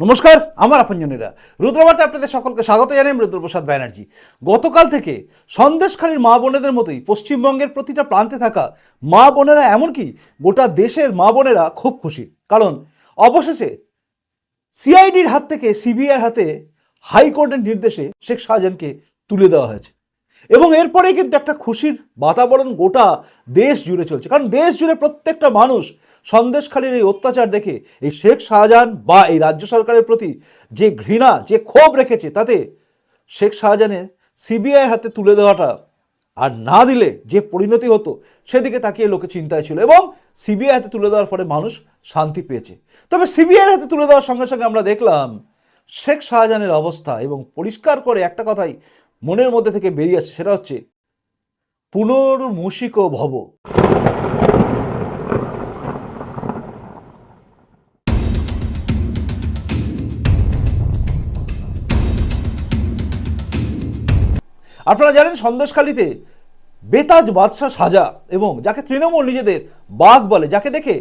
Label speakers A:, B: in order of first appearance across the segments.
A: নমস্কার, আমার আপনজনেরা। রুদ্রবার্তে আপনাদের সকলকে স্বাগত জানাই রুদ্রপ্রসাদ ব্যানার্জি। গতকাল থেকে সন্দেশখালীর মা বোনেদের মতোই পশ্চিমবঙ্গের প্রতিটা প্রান্তে থাকা মা বোনেরা এমনকি গোটা দেশের মা বোনেরা খুব খুশি। কারণ অবশেষে সিআইডির হাত থেকে, সিবিআইয়ের হাতে হাইকোর্টের নির্দেশে শেখ শাহজাহানকে তুলে দেওয়া হয়েছে। এবং এরপরেই কিন্তু একটা খুশির বাতাবরণ গোটা দেশ জুড়ে চলছে। কারণ দেশ জুড়ে প্রত্যেকটা মানুষ সন্দেশখালীর এই অত্যাচার দেখে, এই শেখ শাহজাহান বা এই রাজ্য সরকারের প্রতি যে ঘৃণা, যে ক্ষোভ রেখেছে, তাতে শেখ শাহজাহানের সিবিআইয়ের হাতে তুলে দেওয়াটা আর না দিলে যে পরিণতি হতো, সেদিকে তাকিয়ে লোকে চিন্তায় ছিল এবং সিবিআই হাতে তুলে দেওয়ার পরে মানুষ শান্তি পেয়েছে। তবে সিবিআইয়ের হাতে তুলে দেওয়ার সঙ্গে সঙ্গে আমরা দেখলাম, শেখ শাহজাহানের অবস্থা এবং পরিষ্কার করে একটা কথাই মনের মধ্যে থেকে বেরিয়ে আসছে, সেটা হচ্ছে পুনর্মূষিক ভব। আপনারা জানেন সন্দেশখালীতে বেতাজ বাদশাহ সাজা এবং যাকে তৃণমূল নিজেদের বাঘ বলে, যাকে দেখে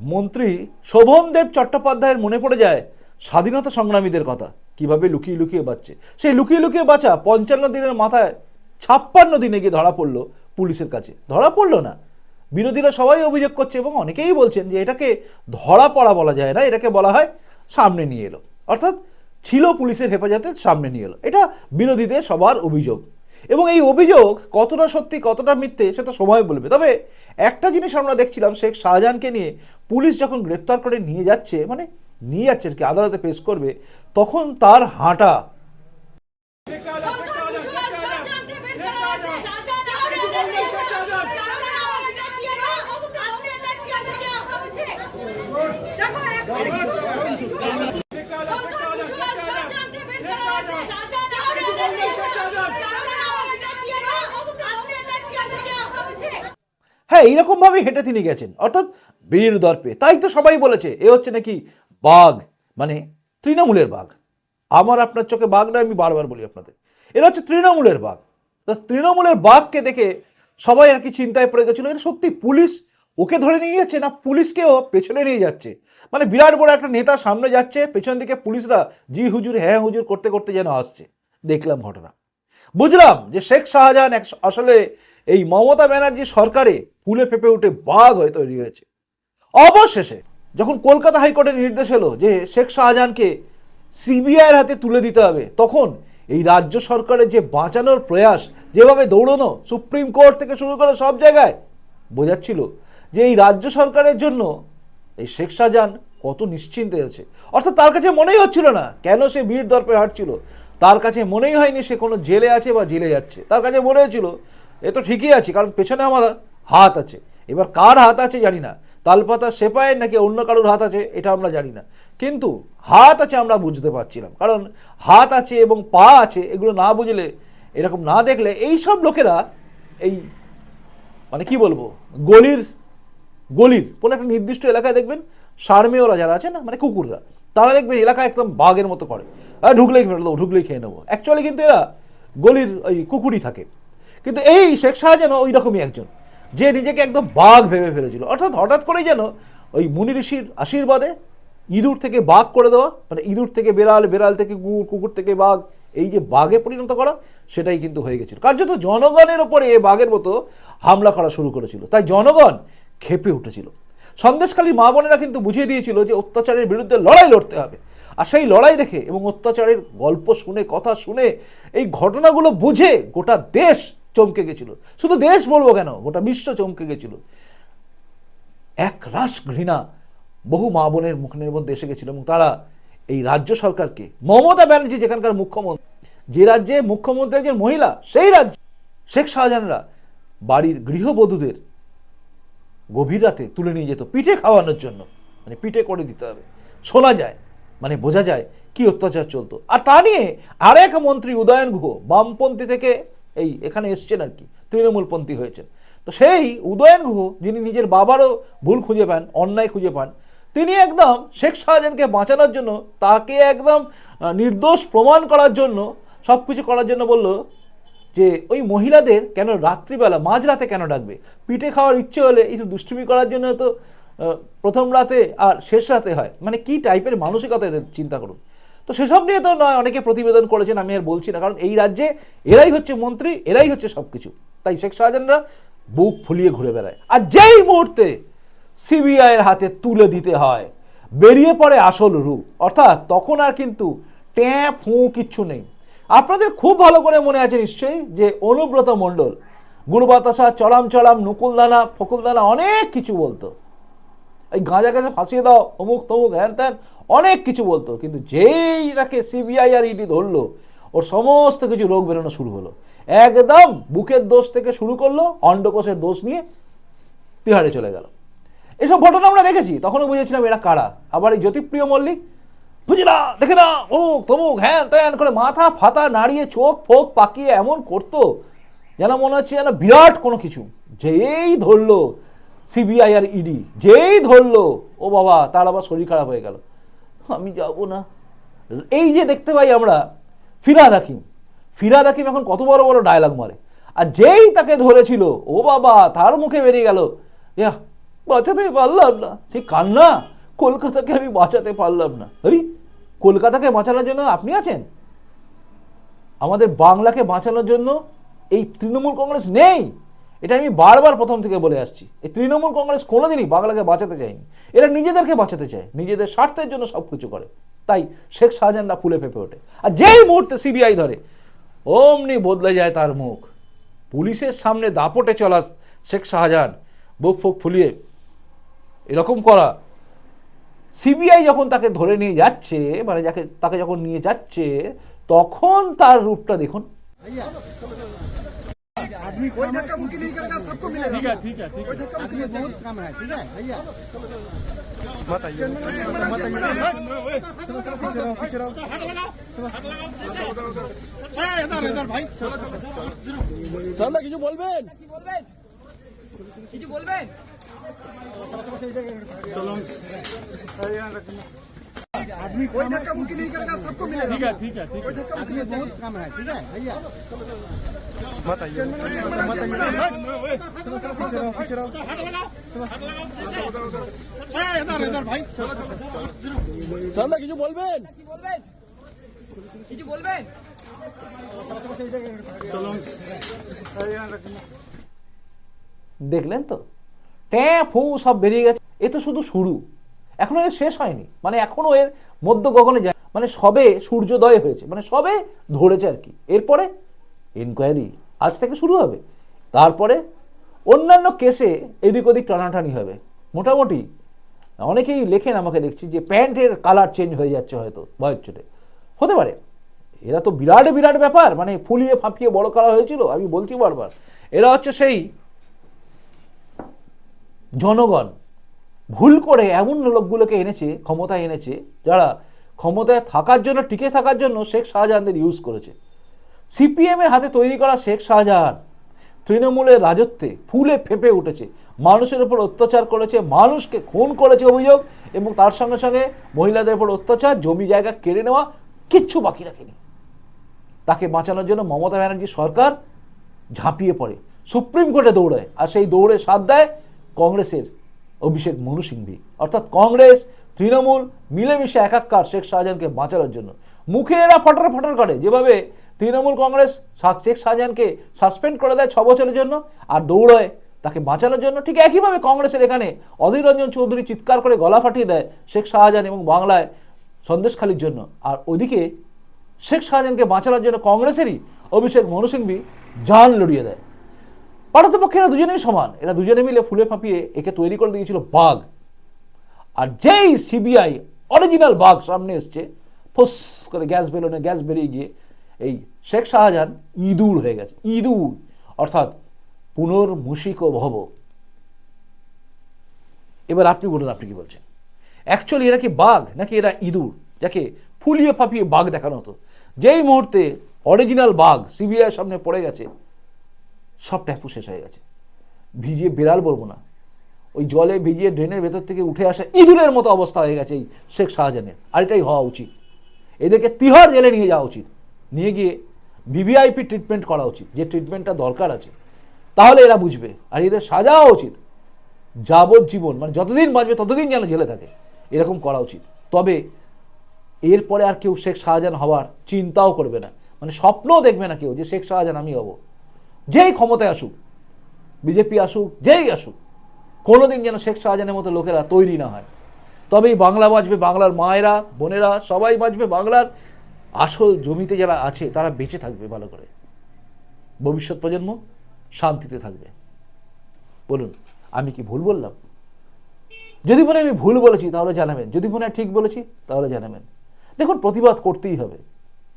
A: মন্ত্রী শোভনদেব চট্টোপাধ্যায়ের মনে পড়ে যায় স্বাধীনতা সংগ্রামীদের কথা। কীভাবে লুকিয়ে লুকিয়ে বাঁচছে? সেই লুকিয়ে লুকিয়ে বাঁচা পঞ্চান্ন দিনের মাথায় ছাপ্পান্ন দিনে গিয়ে ধরা পড়ল পুলিশের কাছে। ধরা পড়ল না। বিরোধীরা সবাই অভিযোগ করছে এবং অনেকেই বলছেন যে এটাকে ধরা পড়া বলা যায় না, এটাকে বলা হয় সামনে নিয়ে এলো। অর্থাৎ ছিল পুলিশের হেফাজতে সামনে নিয়ে এলো। এটা বিরোধীদের সবার অভিযোগ। এবং এই অভিযোগ কতটা সত্যি, কতটা মিথ্যে সেটা সময় বলবে। তবে একটা জিনিস আমরা দেখছিলাম, শেখ শাহজাহানকে নিয়ে পুলিশ যখন গ্রেপ্তার করে নিয়ে যাচ্ছে মানে নিয়ে যাচ্ছে কি আদালতে পেশ করবে, তখন তার হাঁটা। হ্যাঁ এইরকমভাবে হেঁটে তিনি গেছেন, অর্থাৎ বীর দর্পে। তাই তো সবাই বলেছে, এ হচ্ছে নাকি বাঘ মানে তৃণমূলের বাঘ। আমার আপনার চোখে বাঘ নয়, আমি বারবার বলি আপনাদের। এরা হচ্ছে তৃণমূলের বাঘ। তা তৃণমূলের বাঘকে দেখে সবাই আর কি চিন্তায় পড়ে গেছিল, এটা সত্যি পুলিশ ওকে ধরে নিয়ে যাচ্ছে না পুলিশকেও পেছনে নিয়ে যাচ্ছে? মানে বিরাট বড় একটা নেতা সামনে যাচ্ছে, পেছন দিকে পুলিশরা জি হুজুর হ্যাঁ হুজুর করতে করতে যেন আসছে। দেখলাম ঘটনা। বুঝলাম যে শেখ শাহজাহান এক আসলে এই মমতা ব্যানার্জি সরকারে ফুলে ফেপে উঠে বাঘ হয়ে তৈরি হয়েছে। অবশেষে যখন কলকাতা হাইকোর্টের নির্দেশ এলো যে শেখ শাহজাহানকে সিবিআইয়ের হাতে তুলে দিতে হবে, তখন এই রাজ্য সরকারের যে বাঁচানোর প্রয়াস, যেভাবে দৌড়নো, সুপ্রিম কোর্ট থেকে শুরু করে সব জায়গায় বোঝাচ্ছিল যে এই রাজ্য সরকারের জন্য এই শেখ শাহজাহান কত নিশ্চিন্তে আছে। অর্থাৎ তার কাছে মনেই হচ্ছিল না কেন সে বীর দর্পে হাঁটছিল। তার কাছে মনেই হয়নি সে কোনো জেলে আছে বা জেলে যাচ্ছে। তার কাছে মনে হয়েছিল, এ তো ঠিকই আছে, কারণ পেছনে আমার হাত আছে। এবার কার হাত আছে জানি না। তালপাতা সেপায়ের নাকি অন্য কারোর হাত আছে, এটা আমরা জানি না। কিন্তু হাত আছে আমরা বুঝতে পারছিলাম। কারণ হাত আছে এবং পা আছে, এগুলো না বুঝলে, এরকম না দেখলে এই সব লোকেরা এই মানে কি বলব, গলির গলির, কোনো একটা নির্দিষ্ট এলাকায় দেখবেন, সারমেয়রা যারা আছে না মানে কুকুররা, তারা দেখবেন এলাকা একদম বাঘের মতো করে। আর ঢুকলেই ফেলে দেবো ঢুকলেই খেয়ে নেব। অ্যাকচুয়ালি কিন্তু এরা গলির ওই কুকুরই থাকে। কিন্তু এই শেখ শাহ যেন ওই রকমই একজন। যে নিজেকে একদম বাঘ ভেবে ফেলেছিল। অর্থাৎ হঠাৎ করেই যেন ওই মুনি ঋষির আশীর্বাদে ইঁদুর থেকে বাঘ করে দেওয়া মানে ইঁদুর থেকে বেড়াল বেড়াল থেকে কুকুর কুকুর থেকে বাঘ, এই যে বাঘে পরিণত করা, সেটাই কিন্তু হয়ে গেছিল। কার্যত জনগণের ওপরে এ বাঘের মতো হামলা করা শুরু করেছিল। তাই জনগণ খেপে উঠেছিল। সন্দেশখালী মা বোনেরা কিন্তু বুঝিয়ে দিয়েছিল যে অত্যাচারের বিরুদ্ধে লড়াই লড়তে হবে। আর সেই লড়াই দেখে এবং অত্যাচারের গল্প শুনে, কথা শুনে এই ঘটনাগুলো বুঝে গোটা দেশ চমকে গেছিল। শুধু দেশ বলব কেন? গোটা বিশ্ব চমকে গেছিল। এক রাস ঘৃণা বহু মা বোনের মুখের মধ্যে এসে গেছিল এবং তারা এই রাজ্য সরকারকে, মমতা ব্যানার্জি যেখানকার মুখ্যমন্ত্রী, যে রাজ্যে মুখ্যমন্ত্রী একজন মহিলা, সেই রাজ্যে শেখ শাহজাহানরা বাড়ির গৃহবধূদের গভীর রাতে তুলে নিয়ে যেত পিঠে খাওয়ানোর জন্য। মানে পিঠে করে দিতে হবে। শোনা যায় মানে বোঝা যায় কি অত্যাচার চলতো। আর তা নিয়ে আরেক মন্ত্রী উদয়ন গুহ বামপন্থী থেকে এই এখানে এসছেন আর কি, তৃণমূলপন্থী হয়েছেন। তো সেই উদয়ন গুহ, যিনি নিজের বাবারও ভুল খুঁজে পান, অন্যায় খুঁজে পান, তিনি একদম শেখ শাহজাহানকে বাঁচানোর জন্য, তাকে একদম নির্দোষ প্রমাণ করার জন্য সব কিছু করার জন্য বলল যে, ওই মহিলাদের কেন রাত্রিবেলা, মাঝরাতে কেন ডাকবে? পিঠে খাওয়ার ইচ্ছে হলে এই দুষ্টুমি করার জন্য তো প্রথম রাতে আর শেষ রাতে হয়। মানে কি টাইপের মানসিকতা এদের, চিন্তা করুন। তো সেসব নিয়ে তো নয়, অনেকে প্রতিবেদন করেছেন, আমি আর বলছি না। কারণ এই রাজ্যে এরাই হচ্ছে মন্ত্রী, এরাই হচ্ছে সব কিছু তাই শেখ শাহজাহানরা বুক ফুলিয়ে ঘুরে বেড়ায়। আর যেই মুহূর্তে সিবিআইয়ের হাতে তুলে দিতে হয়, বেরিয়ে পড়ে আসল রূপ, অর্থাৎ তখন আর কিন্তু ট্যাঁ ফু কিচ্ছু নেই। আপনাদের খুব ভালো করে মনে আছে নিশ্চয়ই যে অনুব্রত মণ্ডল গুরু বাতাসা চলাম চলাম, নকুলদানা, ফকুলদানা অনেক কিছু বলতো। এই গাঁজা গাছে ফাঁসিয়ে দাও, অমুক তমুক, হ্যান ত্যান, অনেক কিছু বলতো। কিন্তু যেই তাকে সিবিআই আর ইডি ধরলো, ওর সমস্ত কিছু রোগ বেরোনো শুরু হলো। একদম বুকের দোষ থেকে শুরু করল, অন্ডকোষের দোষ নিয়ে তিহাড়ে চলে গেল। এসব ঘটনা আমরা দেখেছি, তখনও বুঝেছিলাম এরা কারা। আবার এই জ্যোতিপ্রিয় মল্লিক, বুঝি না, দেখে না অমুক তমুক, হ্যান ত্যান, করে মাথা ফাতা নাড়িয়ে, চোখ ফোক পাকিয়ে এমন করতো, যেন মনে হচ্ছে যেন বিরাট কোনো কিছু। যেই ধরলো সিবিআই আর ইডি, যেই ধরলো, ও বাবা, তার আবার শরীর খারাপ হয়ে গেল। আমি যাব না। এই যে দেখতে পাই আমরা, ফিরাদ হাকিম। ফিরাদ হাকিম এখন কত বড় বড় ডায়লগ মারে। আর যেই তাকে ধরেছিল, ও বাবা, তার মুখে বেরিয়ে গেল ইয়া বাঁচাতে পারলাম না। সে কান্না। কলকাতাকে আমি বাঁচাতে পারলাম না। আরে কলকাতাকে বাঁচানোর জন্য আপনি আছেন? আমাদের বাংলাকে বাঁচানোর জন্য এই তৃণমূল কংগ্রেস নেই। এটা আমি বারবার প্রথম থেকে বলে আসছি। এই তৃণমূল কংগ্রেস কোনোদিনই বাংলাকে বাঁচাতে চায়নি। এরা নিজেদেরকে বাঁচাতে চায়, নিজেদের স্বার্থের জন্য সব কিছু করে। তাই শেখ শাহজাহানরা ফুলে ফেঁপে ওঠে। আর যেই মুহূর্তে সিবিআই ধরে, অমনি বদলে যায় তার মুখ। পুলিশের সামনে দাপটে চলা শেখ শাহজাহান, বুক ফুক ফুলিয়ে এরকম করা। সিবিআই যখন তাকে ধরে নিয়ে যাচ্ছে মানে যাকে, তাকে যখন নিয়ে যাচ্ছে, তখন তার রূপটা দেখুন।
B: कोई धक्का मुक्की नहीं करेगा सबको मिलेगा
C: ठीक है ठीक है ठीक
B: कोई धक्का मुक्की बहुत कम है ठीक है भैया
C: है इधर इधर भाई চল না কিছু বলবেন
D: কিছু বলবেন
B: आदमी कोई धक्का मुक्की नहीं करेगा सबको मिलेगा
C: ठीक है ठीक है ठीक
B: कोई धक्का मुक्की बहुत कम है ठीक है भैया
C: है इधर इधर भाई চল না কিছু বলবেন
D: কি বলবেন কিছু বলবেন
A: দেখলেন তো ট্যাঁ ফু সব বেরিয়ে গেছে এ তো শুধু শুরু এখনও এর শেষ হয়নি। মানে এখনও এর মধ্য গগনে যায়। মানে সবে সূর্যোদয় হয়েছে। মানে সবে ধরেছে আর কি। এরপরে এনকোয়ারি আজ থেকে শুরু হবে। তারপরে অন্যান্য কেসে এদিক ওদিক টানাটানি হবে। মোটামুটি অনেকেই লেখেন আমাকে দেখছি যে প্যান্টের কালার চেঞ্জ হয়ে যাচ্ছে হয়তো ভয়ের চোটে। হতে পারে। এরা তো বিরাট বিরাট ব্যাপার। মানে ফুলিয়ে ফাঁপিয়ে বড় করা হয়েছিল, আমি বলছি বারবার। এরা হচ্ছে সেই জনগণ। ভুল করে এমন লোকগুলোকে এনেছে, ক্ষমতায় এনেছে, যারা ক্ষমতায় থাকার জন্য, টিকে থাকার জন্য শেখ শাহজাহানদের ইউজ করেছে। সিপিএম এর হাতে তৈরি করা শেখ শাহজাহান তৃণমূলের রাজত্বে ফুলে ফেপে উঠেছে। মানুষের উপর অত্যাচার করেছে, মানুষকে খুন করেছে অভিযোগ এবং তার সঙ্গে সঙ্গে মহিলাদের উপর অত্যাচার, জমি জায়গা কেড়ে নেওয়া কিচ্ছু বাকি রাখেনি। তাকে বাঁচানোর জন্য মমতা ব্যানার্জি সরকার ঝাঁপিয়ে পড়ে, সুপ্রিম কোর্টে দৌড়ায়। আর সেই দৌড়ে সাথ দেয় কংগ্রেসের অভিষেক মনু সিংভি। অর্থাৎ কংগ্রেস, তৃণমূল মিলেমিশে একাক্কার শেখ শাহজাহানকে বাঁচানোর জন্য। মুখে এরা ফটার ফটার করে। যেভাবে তৃণমূল কংগ্রেস শেখ শাহজাহানকে সাসপেন্ড করে দেয় ছ বছরের জন্য আর দৌড়ায় তাকে বাঁচানোর জন্য, ঠিক একইভাবে কংগ্রেসের এখানে অধীর রঞ্জন চৌধুরী চিৎকার করে গলা ফাটিয়ে দেয় শেখ শাহজাহান এবং বাংলায় সন্দেশখালির জন্য। আর ওদিকে শেখ শাহজাহানকে বাঁচানোর জন্য কংগ্রেসেরই অভিষেক মনু সিংভি জান লড়িয়ে দেয়। পারতপক্ষে এরা দুজনেই সমান। এরা দুজনে মিলে ফুলে ফাঁপিয়ে একে তৈরি করে দিয়েছিল বাঘ। আর যেই সিবিআই অরিজিনাল বাঘ সামনে এসছে, ফুস করে গ্যাস বেলুনে গ্যাস বেরিয়ে গিয়ে এই শেখ শাহজাহান ইঁদুর হয়ে গেছে, ইঁদুর। অর্থাৎ পুনর্মূষিক ভব। এবার আপনি বলুন, আপনি কি বলছেন? অ্যাকচুয়ালি এরা কি বাঘ নাকি এরা ইঁদুর, যাকে ফুলিয়ে ফাঁপিয়ে বাঘ দেখানো হতো? যেই মুহূর্তে অরিজিনাল বাঘ সিবিআই সামনে পড়ে গেছে সব ট্যাপু শেষ হয়ে গেছে। ভিজিয়ে বিড়াল বলব না। ওই জলে ভিজিয়ে ড্রেনের ভেতর থেকে উঠে আসা ইঁদুরের মতো অবস্থা হয়ে গেছে এই শেখ শাহজাহানের। আর এটাই হওয়া উচিত। এদেরকে তিহার জেলে নিয়ে যাওয়া উচিত। নিয়ে গিয়ে ভিভিআইপি ট্রিটমেন্ট করা উচিত। যে ট্রিটমেন্টটা দরকার আছে। তাহলে এরা বুঝবে। আর এদের সাজাও উচিত। যাবজ্জীবন মানে যতদিন বাঁচবে ততদিন যেন জেলে থাকে। এরকম করা উচিত। তবে এরপরে আর কেউ শেখ শাহজাহান হওয়ার চিন্তাও করবে না। মানে স্বপ্নও দেখবে না কেউ যে শেখ শাহজাহান আমি হব। যেই ক্ষমতায় আসুক, বিজেপি আসুক, যেই আসুক, কোনোদিন যেন শেখ শাহজাহানের মতো লোকেরা তৈরি না হয়। তবেই বাংলা বাঁচবে বাংলার মায়েরা, বোনেরা, সবাই বাঁচবে বাংলার আসল জমিতে যারা আছে, তারা বেঁচে থাকবে ভালো করে। ভবিষ্যৎ প্রজন্ম শান্তিতে থাকবে। বলুন, আমি কি ভুল বললাম? যদি মনে আমি ভুল বলেছি, তাহলে জানাবেন। যদি মনে ঠিক বলেছি, তাহলে জানাবেন। দেখুন, প্রতিবাদ করতেই হবে।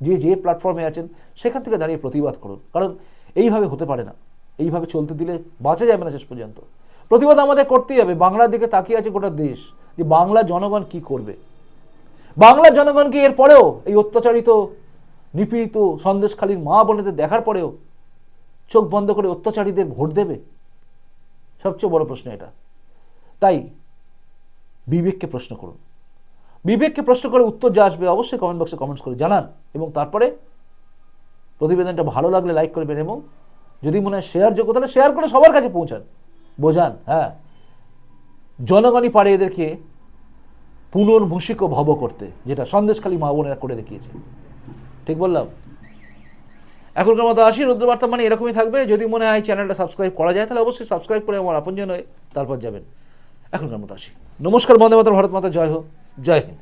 A: যে যে প্ল্যাটফর্মে আছেন, সেখান থেকে দাঁড়িয়ে প্রতিবাদ করুন। কারণ এইভাবে হতে পারে না। এইভাবে চলতে দিলে বাঁচা যাবে না শেষ পর্যন্ত। প্রতিবাদ আমাদের করতেই হবে। বাংলার দিকে তাকিয়ে আছে গোটা দেশ যে বাংলার জনগণ কি করবে। বাংলার জনগণকে এর পরেও এই অত্যাচারিত, নিপীড়িত, সন্দেশখালীর মা বোনেদের দেখার পরেও চোখ বন্ধ করে অত্যাচারীদের ভোট দেবে? সবচেয়ে বড় প্রশ্ন এটা। তাই বিবেককে প্রশ্ন করুন। বিবেককে প্রশ্ন করে উত্তর যা আসবে অবশ্যই কমেন্ট বক্সে কমেন্টস করে জানান এবং তারপরে প্রতিবেদনটা ভালো লাগলে লাইক করবেন এবং যদি মনে হয় শেয়ার যোগ্য, তাহলে শেয়ার করে সবার কাছে পৌঁছান। বোঝান হ্যাঁ? জনগণই পারে এদেরকে পুনর্মূষিক ভব করতে, যেটা সন্দেশখালী মা বোনেরা করে দেখিয়েছে। ঠিক বললাম? এখনকার মতো আসি, রুদ্রবার্তা মানে এরকমই থাকবে। যদি মনে হয় চ্যানেলটা সাবস্ক্রাইব করা যায়, তাহলে অবশ্যই সাবস্ক্রাইব করে আমার আপনজন হয়ে তারপর যাবেন। এখনকার মতো আসি। নমস্কার, বন্দে মাতা ভারত মাতা, জয় হোক, জয় হিন্দ।